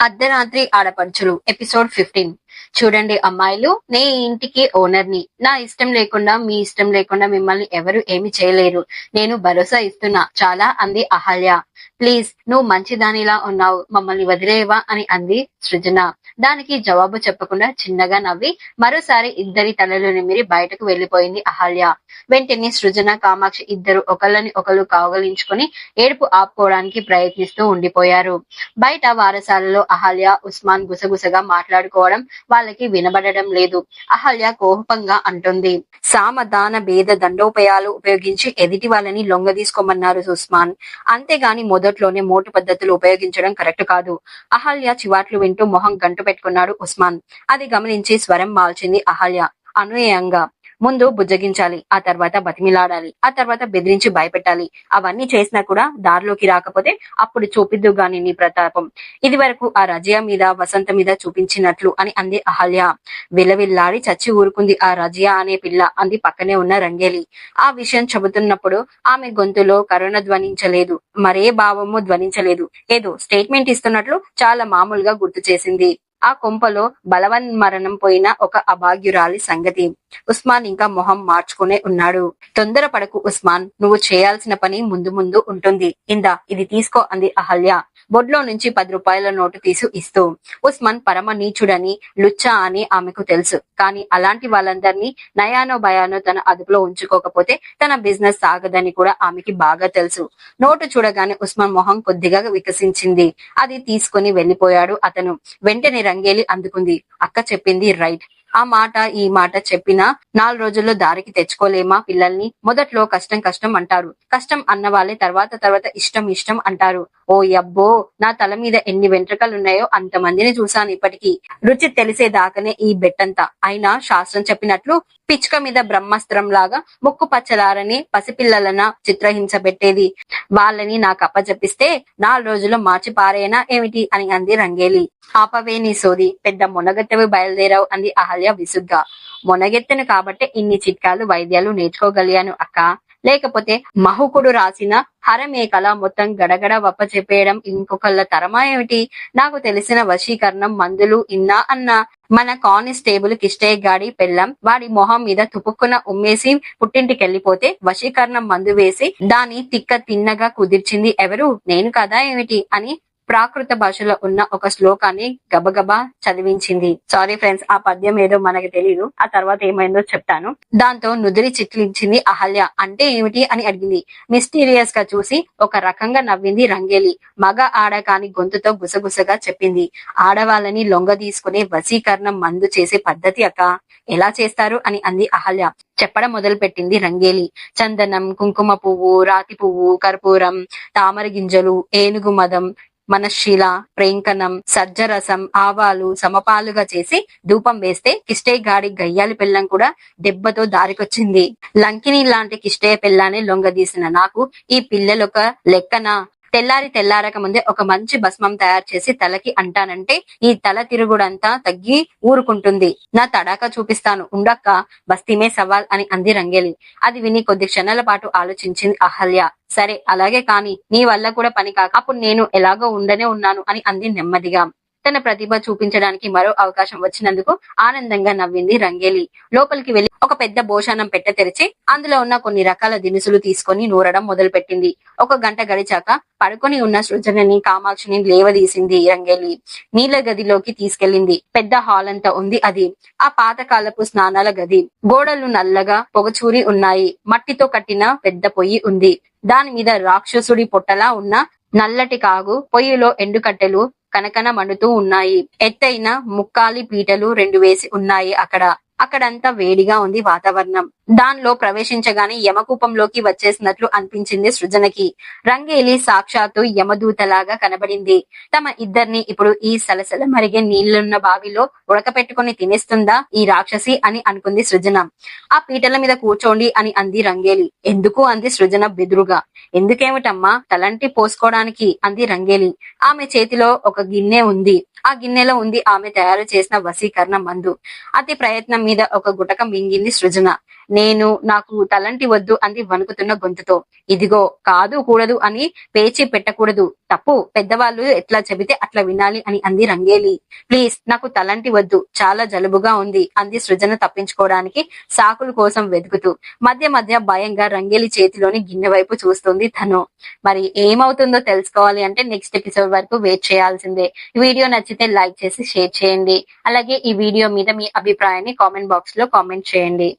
అర్ధరాత్రి ఆడపడుచులు episode fifteen చూడండి అమ్మాయిలు నే ఇంటికి ఇంటికి ఓనర్ని నా ఇష్టం లేకుండా మీ ఇష్టం లేకుండా మిమ్మల్ని ఎవరు ఏమి చేయలేరు. నేను భరోసా ఇస్తున్నా. చాలా అంది అహల్య. ప్లీజ్ నువ్వు మంచిదానిలా ఉన్నావు మమ్మల్ని వదిలేవా అని అంది సృజన. దానికి జవాబు చెప్పకుండా చిన్నగా నవ్వి మరోసారి ఇద్దరి తలలు నిమిరి బయటకు వెళ్ళిపోయింది అహల్య. వెంటనే సృజన కామాక్షి ఇద్దరు ఒకళ్ళని ఒకళ్ళు కావలించుకొని ఏడుపు ఆపుకోవడానికి ప్రయత్నిస్తూ ఉండిపోయారు. బయట వారసాలలో అహల్య ఉస్మాన్ గుసగుసగా మాట్లాడుకోవడం వాళ్ళకి వినబడడం లేదు. అహల్య కోపంగా అంటుంది సామధాన భేద దండోపయాలు ఉపయోగించి ఎదుటి వాళ్ళని లొంగదీసుకోమన్నారు ఉస్మాన్ అంతేగాని మొదట్లోనే మోటు పద్ధతులు ఉపయోగించడం కరెక్ట్ కాదు. అహల్య చివాట్లు వింటూ మొహం గంటు పెట్టుకున్నాడు ఉస్మాన్. అది గమనించి స్వరం మాల్చింది అహల్య. అనునయంగా ముందు బుజ్జగించాలి ఆ తర్వాత బతిమిలాడాలి ఆ తర్వాత బెదిరించి భయపెట్టాలి. అవన్నీ చేసినా కూడా దారిలోకి రాకపోతే అప్పుడు చూపిద్దు గాని నీ ప్రతాపం. ఇది వరకు ఆ రజయ మీద వసంత మీద చూపించినట్లు అని అంది అహల్య. విలవిల్లాడి చచ్చి ఊరుకుంది ఆ రజయ అనే పిల్ల అంది పక్కనే ఉన్న రంగేలి. ఆ విషయం చెబుతున్నప్పుడు ఆమె గొంతులో కరుణ ధ్వనించలేదు. మరే భావము ధ్వనించలేదు. ఏదో స్టేట్మెంట్ ఇస్తున్నట్లు చాలా మామూలుగా గుర్తు చేసింది. ఆ కొంపలో బలవన్మరణం పోయిన ఒక అభాగ్యురాలి సంగతి. ఉస్మాన్ ఇంకా మొహం మార్చుకునే ఉన్నాడు. తొందరపడకు ఉస్మాన్ నువ్వు చేయాల్సిన పని ముందు ముందు ఉంటుంది. ఇందా ఇది తీసుకో అంది అహల్య. బొడ్లో నుంచి పది రూపాయల నోటు తీసి ఇస్తూ. ఉస్మాన్ పరమ నీచుడని లుచ్చా అని ఆమెకు తెలుసు. కానీ అలాంటి వాళ్ళందరినీ నయానో భయానో తన అదుపులో ఉంచుకోకపోతే తన బిజినెస్ సాగదని కూడా ఆమెకి బాగా తెలుసు. నోటు చూడగానే ఉస్మాన్ మొహం కొద్దిగా వికసించింది. అది తీసుకుని వెళ్ళిపోయాడు అతను. వెంటనే రంగేలి అందుకుంది. అక్క చెప్పింది రైట్. ఆ మాట ఈ మాట చెప్పినా నాలుగు రోజుల్లో దారికి తెచ్చుకోలేమా పిల్లల్ని? మొదట్లో కష్టం కష్టం అంటారు. కష్టం అన్న వాళ్ళే తర్వాత తర్వాత ఇష్టం ఇష్టం అంటారు. ఓ యబ్బో నా తల మీద ఎన్ని వెంట్రుకలు ఉన్నాయో అంతమందిని చూశాను ఇప్పటికీ. రుచి తెలిసేదాకనే ఈ బెట్టంతా. అయినా శాస్త్రం చెప్పినట్లు పిచ్చుక మీద బ్రహ్మాస్త్రం లాగా ముక్కు పచ్చలారని పసిపిల్లలన చిత్రహించబెట్టేది వాళ్ళని నాకు అప్పచెప్పిస్తే నాలుగు రోజుల్లో మార్చి పారేనా ఏమిటి అని అంది రంగేలి. ఆపవే నీ సోది పెద్ద మొనగెత్తవి బయలుదేరావు అంది అహల్య విసుగ్గా. మొనగెత్తెను కాబట్టే ఇన్ని చిట్కాలు వైద్యాలు నేర్చుకోగలిగాను అక్క. లేకపోతే మహుకుడు రాసిన హరమేకల మొత్తం గడగడ వప్ప చెప్పేయడం ఇంకొకళ్ళ తరమా ఏమిటి? నాకు తెలిసిన వశీకరణం మందులు ఇన్నా అన్నా. మన కానిస్టేబుల్ కిష్టయ్య గాడి పెళ్ళం వాడి మొహం మీద తుపుక్కున ఉమ్మేసి పుట్టింటికెళ్ళిపోతే వశీకరణం మందు వేసి దాని తిక్క తిన్నగా కుదిర్చింది ఎవరు? నేను కదా ఏమిటి? అని ప్రాకృత భాషలో ఉన్న ఒక శ్లోకాన్ని గబగబా చదివించింది. సారీ ఫ్రెండ్స్ ఆ పద్యం ఏదో మనకి తెలియదు ఆ తర్వాత ఏమైందో చెప్తాను. దాంతో నుదిరి చిట్లించింది అహల్య. అంటే ఏమిటి అని అడిగింది. మిస్టీరియస్గా చూసి ఒక రకంగా నవ్వింది రంగేలి. మగ ఆడ కాని గొంతుతో గుసగుసగా చెప్పింది. ఆడవాళ్ళని లొంగ తీసుకునే వశీకరణం మందు చేసే పద్ధతి అక్క. ఎలా చేస్తారు అని అంది అహల్య. చెప్పడం మొదలు పెట్టింది రంగేలి. చందనం కుంకుమ పువ్వు రాతి పువ్వు కర్పూరం తామర గింజలు ఏనుగు మదం మనశీల ప్రేంకనం సజ్జరసం ఆవాలు సమపాలుగా చేసి ధూపం వేస్తే కిష్టయ్య గాడి గయ్యాలి పిల్లం కూడా దెబ్బతో దారికొచ్చింది. లంకిని లాంటి కిష్టయ్య పిల్లాన్ని లొంగదీసిన నాకు ఈ పిల్లలొక లెక్కన తెల్లారి తెల్లారక ముందే ఒక మంచి భస్మం తయారు చేసి తలకి అంటానంటే ఈ తల తిరుగుడంతా తగ్గి ఊరుకుంటుంది. నా తడాక చూపిస్తాను. ఉండక్క బస్తీమే సవాల్ అని అంది రంగేలి. అది విని కొద్ది క్షణాల పాటు ఆలోచించింది అహల్య. సరే అలాగే కాని నీ వల్ల కూడా పని కాక అప్పుడు నేను ఎలాగో ఉండనే ఉన్నాను అని అంది నెమ్మదిగా. తన ప్రతిభ చూపించడానికి మరో అవకాశం వచ్చినందుకు ఆనందంగా నవ్వింది రంగేలి. లోపలికి వెళ్ళి ఒక పెద్ద భోషానం పెట్టె తెరిచి అందులో ఉన్న కొన్ని రకాల దినుసులు తీసుకొని నూరడం మొదలు పెట్టింది ఒక గంట గడిచాక పడుకొని ఉన్న సృజనని కామాక్షిని లేవదీసింది రంగేలి. నీళ్ళ గదిలోకి తీసుకెళ్ళింది పెద్ద హాల్ అంతా ఉంది అది. ఆ పాతకాలపు స్నానాల గది. గోడలు నల్లగా పొగచూరి ఉన్నాయి. మట్టితో కట్టిన పెద్ద పొయ్యి ఉంది. దాని మీద రాక్షసుడి పొట్టలా ఉన్న నల్లటి కాగు పొయ్యిలో ఎండుకట్టెలు కనకన మండుతూ ఉన్నాయి. ఎత్తైన ముక్కాలి పీటలు రెండు వేసి ఉన్నాయి అక్కడ. అక్కడంతా వేడిగా ఉంది వాతావరణం. దానిలో ప్రవేశించగానే యమకూపంలోకి వచ్చేసినట్లు అనిపించింది సృజనకి. రంగేలి సాక్షాత్తు యమదూతలాగా కనబడింది. తమ ఇద్దరిని ఇప్పుడు ఈ సలసల మరిగే నీళ్ళున్న బావిలో ఉడకపెట్టుకుని తినేస్తుందా ఈ రాక్షసి అని అనుకుంది సృజన. ఆ పీటల మీద కూర్చోండి అని అంది రంగేలి. ఎందుకు అంది సృజన బెదురుగా. ఎందుకేమిటమ్మా తలంటి పోసుకోవడానికి అంది రంగేలి. ఆమె చేతిలో ఒక గిన్నె ఉంది. ఆ గిన్నెలో ఉంది ఆమె తయారు చేసిన వసీకరణ మందు. అతి ప్రయత్నం మీద ఒక గుటక మింగింది సృజన. నేను నాకు తలంటి వద్దు అంది వణుకుతున్న గొంతుతో. ఇదిగో కాదు కూడదు అని పేచి పెట్టకూడదు. తప్పు పెద్దవాళ్ళు ఎట్లా చెబితే అట్లా వినాలి అని అంది రంగేలి. ప్లీజ్ నాకు తలంటి వద్దు చాలా జలుబుగా ఉంది అంది సృజన తప్పించుకోవడానికి సాకుల కోసం వెతుకుతూ. మధ్య మధ్య భయంగా రంగేలి చేతిలోని గిన్నె వైపు చూస్తుంది తను. మరి ఏమవుతుందో తెలుసుకోవాలి అంటే నెక్స్ట్ ఎపిసోడ్ వరకు వెయిట్ చేయాల్సిందే. ఈ వీడియో నచ్చితే లైక్ చేసి షేర్ చేయండి. అలాగే ఈ వీడియో మీద మీ అభిప్రాయాన్ని కామెంట్ బాక్స్లో కామెంట్ చేయండి.